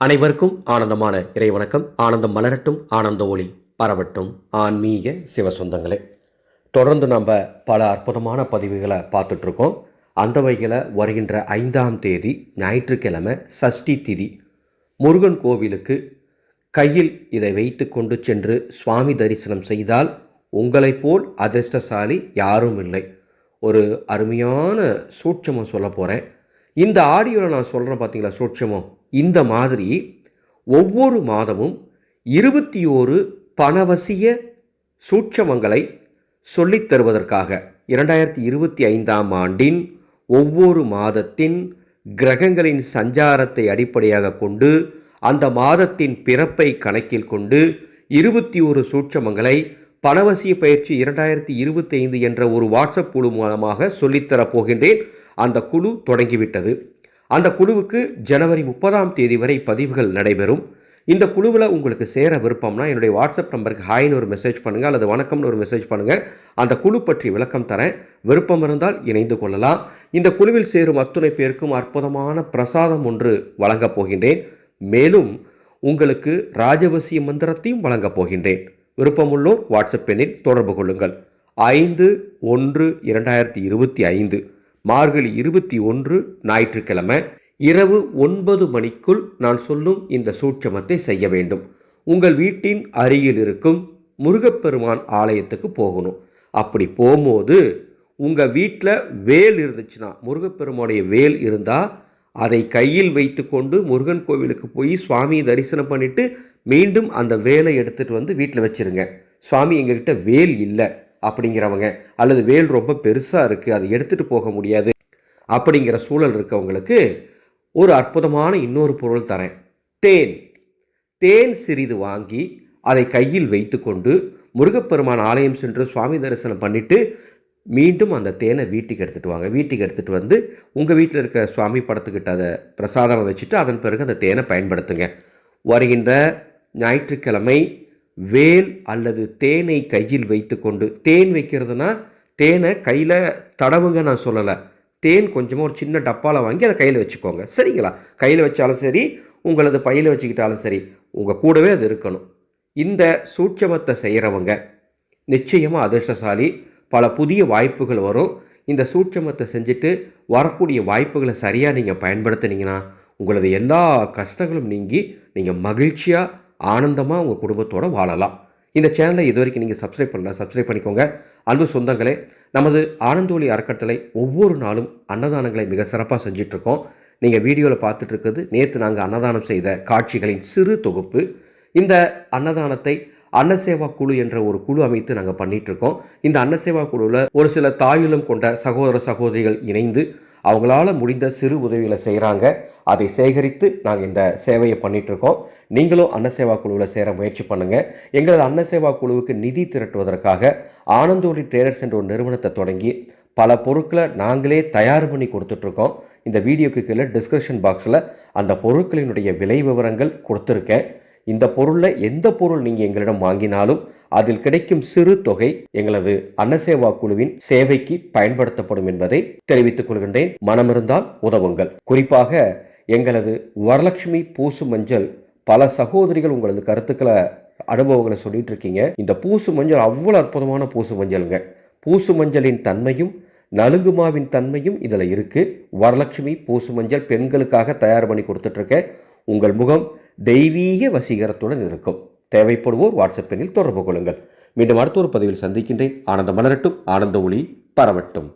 அனைவருக்கும் ஆனந்தமான இறைவணக்கம். ஆனந்தம் மலரட்டும் ஆனந்த ஒளி பரவட்டும். ஆன்மீக சிவசொந்தங்களே தொடர்ந்து நம்ம பல அற்புதமான பதிவுகளை பார்த்துட்ருக்கோம். அந்த வகையில் வருகின்ற ஐந்தாம் தேதி ஞாயிற்றுக்கிழமை சஷ்டி திதி முருகன் கோவிலுக்கு கையில் இதை வைத்து கொண்டு சென்று சுவாமி தரிசனம் செய்தால் உங்களைப் போல் அதிர்ஷ்டசாலி யாரும் இல்லை. ஒரு அருமையான சூட்சமாக சொல்ல போகிறேன் இந்த ஆடியோவில் நான் சொல்கிறேன் பார்த்தீங்களா சூட்சமம் இந்த மாதிரி ஒவ்வொரு மாதமும் இருபத்தி ஓரு பணவசிய சூட்சமங்களை சொல்லித் தருவதற்காக இரண்டாயிரத்தி இருபத்தி ஐந்தாம் ஆண்டின் ஒவ்வொரு மாதத்தின் கிரகங்களின் சஞ்சாரத்தை அடிப்படையாக கொண்டு அந்த மாதத்தின் பிறப்பை கணக்கில் கொண்டு இருபத்தி ஒரு சூட்சமங்களை பணவசிய பயிற்சி இரண்டாயிரத்தி இருபத்தி ஐந்து என்ற ஒரு வாட்ஸ்அப் குழு மூலமாக சொல்லித்தரப் போகின்றேன். அந்த குழு தொடங்கிவிட்டது. அந்த குழுவுக்கு ஜனவரி முப்பதாம் தேதி வரை பதிவுகள் நடைபெறும். இந்த குழுவில் உங்களுக்கு சேர விருப்பம்னா என்னுடைய வாட்ஸ்அப் நம்பருக்கு ஹாய்னு ஒரு மெசேஜ் பண்ணுங்கள் அல்லது வணக்கம்னு ஒரு மெசேஜ் பண்ணுங்கள் அந்த குழு பற்றி விளக்கம் தரேன். விருப்பம் இருந்தால் இணைந்து கொள்ளலாம். இந்த குழுவில் சேரும் அத்துணை பேருக்கும் அற்புதமான பிரசாதம் ஒன்று வழங்கப் போகின்றேன். மேலும் உங்களுக்கு ராஜவசிய மந்திரத்தையும் வழங்கப் போகின்றேன். விருப்பமுள்ளோர் வாட்ஸ்அப் எண்ணில் தொடர்பு கொள்ளுங்கள். ஐந்து ஒன்று இரண்டாயிரத்தி இருபத்தி ஐந்து. மார்கழி இருபத்தி ஒன்று ஞாயிற்றுக்கிழமை இரவு ஒன்பது மணிக்குள் நான் சொல்லும் இந்த சூட்சமத்தை செய்ய வேண்டும். உங்கள் வீட்டின் அருகில் இருக்கும் முருகப்பெருமான் ஆலயத்துக்கு போகணும். அப்படி போகும்போது உங்கள் வீட்டில் வேல் இருந்துச்சுன்னா முருகப்பெருமானுடைய வேல் இருந்தால் அதை கையில் வைத்துக்கொண்டு முருகன் கோவிலுக்கு போய் சுவாமியை தரிசனம் பண்ணிவிட்டு மீண்டும் அந்த வேலை எடுத்துகிட்டு வந்து வீட்டில் வச்சுருங்க. சுவாமி எங்ககிட்ட வேல் இல்லை. அப்படிங்கிறவங்க அல்லது வேல் ரொம்ப பெருசாக இருக்குது அதை எடுத்துகிட்டு போக முடியாது அப்படிங்கிற சூழல் இருக்கவங்களுக்கு ஒரு அற்புதமான இன்னொரு பொருள் தரேன். தேன். தேன் சிறிது வாங்கி அதை கையில் வைத்துக்கொண்டு முருகப்பெருமான் ஆலயம் சென்று சுவாமி தரிசனம் பண்ணிவிட்டு மீண்டும் அந்த தேனை வீட்டுக்கு எடுத்துகிட்டு வாங்க. வீட்டுக்கு எடுத்துகிட்டு வந்து உங்கள் வீட்டில் இருக்க சுவாமி படத்துக்கிட்ட அதை பிரசாதமாக வச்சுட்டு அதன் பிறகு அந்த தேனை பயன்படுத்துங்க. வருகின்ற ஞாயிற்றுக்கிழமை வேல் அல்லது தேனை கையில் வைத்துக்கொண்டு தேன் வைக்கிறதுனா தேனை கையில் தடவுங்க நான் சொல்லலை. தேன் கொஞ்சமாக ஒரு சின்ன டப்பாவில் வாங்கி அதை கையில் வச்சுக்கோங்க. சரிங்களா? கையில் வச்சாலும் சரி உங்களது பையில் வச்சுக்கிட்டாலும் சரி உங்கள் கூடவே அது இருக்கணும். இந்த சூட்சமத்தை செய்கிறவங்க நிச்சயமாக அதிர்ஷ்டசாலி. பல புதிய வாய்ப்புகள் வரும். இந்த சூட்சமத்தை செஞ்சுட்டு வரக்கூடிய வாய்ப்புகளை சரியாக நீங்கள் பயன்படுத்துனீங்கன்னா உங்களது எல்லா கஷ்டங்களும் நீங்கி நீங்கள் மகிழ்ச்சியாக ஆனந்தமாக உங்கள் குடும்பத்தோடு வாழலாம். இந்த சேனலை இது வரைக்கும் நீங்கள் சப்ஸ்கிரைப் பண்ணல சப்ஸ்கிரைப் பண்ணிக்கோங்க. அன்பு சொந்தங்களே நமது ஆனந்தோலி அறக்கட்டளை ஒவ்வொரு நாளும் அன்னதானங்களை மிக சிறப்பாக செஞ்சிட்ருக்கோம். நீங்கள் வீடியோவில் பார்த்துட்டு இருக்கிறது நேற்று நாங்கள் அன்னதானம் செய்த காட்சிகளின் சிறு தொகுப்பு. இந்த அன்னதானத்தை அன்னசேவா குழு என்ற ஒரு குழு அமைத்து நாங்கள் பண்ணிகிட்ருக்கோம் இந்த அன்னசேவா குழுவில் ஒரு சில தாயுலம் கொண்ட சகோதர சகோதரிகள் இணைந்து அவங்களால முடிந்த சிறு உதவிகளை செய்கிறாங்க அதை சேகரித்து நாங்கள் இந்த சேவையை பண்ணிகிட்ருக்கோம் நீங்களும் அன்னசேவா குழுவில் சேர முயற்சி பண்ணுங்கள் எங்களது அன்னசேவா குழுவுக்கு நிதி திரட்டுவதற்காக ஆனந்தோலி ட்ரேடர்ஸ் என்ற ஒரு நிறுவனத்தை தொடங்கி பல பொருட்களை நாங்களே தயார் பண்ணி கொடுத்துட்ருக்கோம் இந்த வீடியோக்கு கீழே டிஸ்கிரிப்ஷன் பாக்ஸில் அந்த பொருட்களினுடைய விலை விவரங்கள் கொடுத்துருக்கேன். இந்த பொருளில் எந்த பொருள் நீங்கள் எங்களிடம் வாங்கினாலும் அதில் கிடைக்கும் சிறு தொகை எங்களது அன்னசேவா குழுவின் சேவைக்கு பயன்படுத்தப்படும் என்பதை தெரிவித்துக் கொள்கின்றேன். மனமிருந்தால் உதவுங்கள். குறிப்பாக எங்களது வரலட்சுமி பூசு மஞ்சள் பல சகோதரிகள் உங்களது கருத்துக்களை அனுபவங்களை சொல்லிட்டு இருக்கீங்க. இந்த பூசு மஞ்சள் அவ்வளோ அற்புதமான பூசு மஞ்சளுங்க. பூசு மஞ்சளின் தன்மையும் நலுங்குமாவின் தன்மையும் இதில் இருக்குது வரலட்சுமி பூசு மஞ்சள் பெண்களுக்காக தயார் பண்ணி கொடுத்துட்ருக்கேன் உங்கள் முகம் தெய்வீக வசீகரத்துடன் இருக்கும். தேவைப்படுவோர் வாட்ஸ்அப் எண்ணில் தொடர்பு கொள்ளுங்கள். மீண்டும் அடுத்த ஒரு பதிவில் சந்திக்கின்றேன். ஆனந்த மலரட்டும். ஆனந்த ஒளி பரவட்டும்.